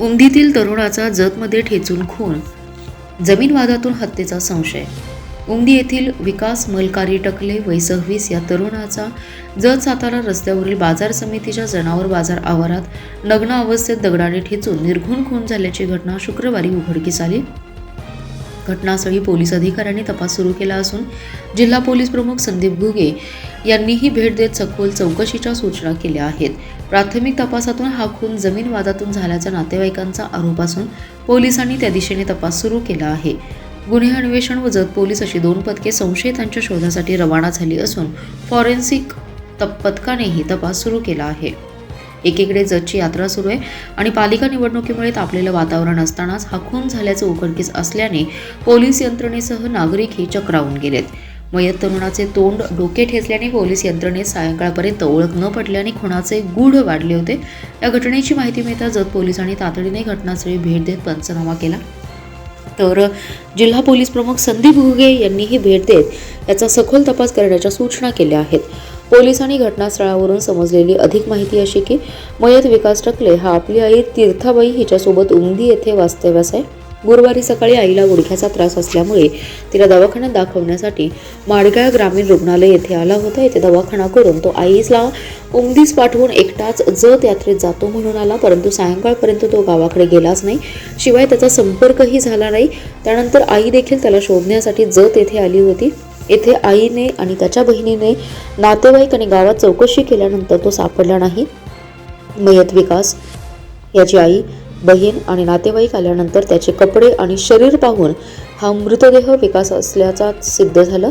उमदीतील तरुणाचा जतमध्ये ठेचून खून जमीनवादातून हत्येचा संशय. उमदी येथील विकास मलकारी टकले वय सव्वीस या तरुणाचा जत सातारा रस्त्यावरील बाजार समितीच्या जनावर बाजार आवारात नग्न अवस्थेत दगडाने ठेचून निर्घुण खून झाल्याची घटना शुक्रवारी उघडकीस आली. घटनास्थळी पोलीस अधिकाऱ्यांनी तपास सुरू केला असून जिल्हा पोलीस प्रमुख संदीप घुगे यांनीही भेट देत सखोल चौकशीच्या सूचना केल्या आहेत. प्राथमिक तपासातून हा खून जमीन वादातून झाल्याचा नातेवाईकांचा आरोप असून पोलिसांनी त्या दिशेने तपास सुरू केला आहे. गुन्हे अन्वेषण व जत पोलीस अशी दोन पथके संशयितांच्या शोधासाठी रवाना झाली असून फॉरेन्सिक तप पथकानेही तपास सुरू केला आहे. एकीकडे जतची यात्रा सुरू आहे आणि पालिका निवडणुकीमुळे तापलेलं वातावरण असतानाच हा खून झाल्याचं उघडकीस असल्याने पोलीस यंत्रणेसह नागरिकही चक्रावून गेलेत. मयत तरुणाचे तोंड डोके ठेचल्याने पोलीस यंत्रणेत सायंकाळपर्यंत ओळख न पडल्याने खुणाचे गूढ वाढले होते. या घटनेची माहिती मिळताच जत पोलिसांनी तातडीने घटनास्थळी भेट देत पंचनामा केला. तर जिल्हा पोलीस प्रमुख संदीप घुगे यांनीही भेट देत याचा सखोल तपास करण्याच्या सूचना केल्या आहेत. पोलिसांनी घटनास्थळावरून समजलेली अधिक माहिती अशी की मयत विकास टकले हा आपली आई तीर्थाबाई हिच्यासोबत उमदी येथे वास्तव्यास आहे. गुरुवारी सकाळी आईला गुडघ्याचा त्रास असल्यामुळे तिला दवाखान्यात दाखवण्यासाठी माडगाळ ग्रामीण रुग्णालय येथे आला होता. येथे दवाखाना करून तो आईला उमदीस पाठवून एकटाच जत यात्रेत जातो म्हणून आला परंतु सायंकाळपर्यंत तो गावाकडे गेलाच नाही. शिवाय त्याचा संपर्कही झाला नाही. त्यानंतर आई देखील त्याला शोधण्यासाठी जत येथे आली होती. येथे आईने आणि त्याच्या बहिणीने नातेवाईक आणि गावात चौकशी केल्यानंतर तो सापडला नाही. मयत विकास याची आई बहीण आणि नातेवाईक आल्यानंतर त्याचे कपडे आणि शरीर पाहून हा मृतदेह विकास असल्याचा सिद्ध झालं.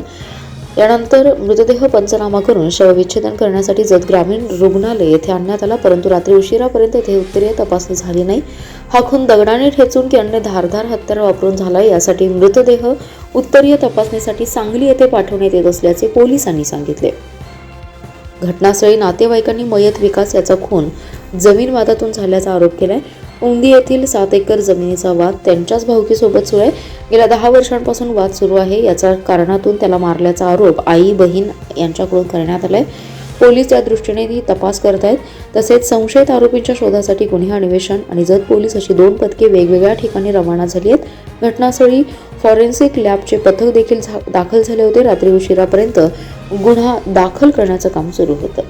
यानंतर मृतदेह पंचनामा करून शवविच्छेदन करण्यासाठी जत ग्रामीण रुग्णालय येथे आणण्यात आला परंतु रात्री उशिरापर्यंत येथे उत्तरीय तपासणी झाली नाही. हा खून दगडाने ठेचून की अन्य धारधार हत्यार वापरून झाला. यासाठी मृतदेह उत्तरीय तपासणीसाठी सांगली येथे पाठवण्यात येत असल्याचे पोलिसांनी सांगितले. घटनास्थळी नातेवाईकांनी मयत विकास याचा खून जमीन वादातून झाल्याचा आरोप केलाय. उंदी येथील सात एकर जमिनीचा वाद त्यांच्याच भावकीसोबत सुरू आहे. गेल्या दहा वर्षांपासून वाद सुरू आहे. याचा कारणातून त्याला मारल्याचा आरोप आई बहीण यांच्याकडून करण्यात आला आहे पोलीस त्या दृष्टीनेही तपास करत आहेत तसेच संशयित आरोपींच्या शोधासाठी गुन्हे अन्वेषण आणि जत पोलीस अशी दोन पथके वेगवेगळ्या ठिकाणी रवाना झाली आहेत. घटनास्थळी फॉरेन्सिक लॅबचे पथक देखील झा- दाखल झाले होते. रात्री उशिरापर्यंत गुन्हा दाखल करण्याचं काम सुरू होतं.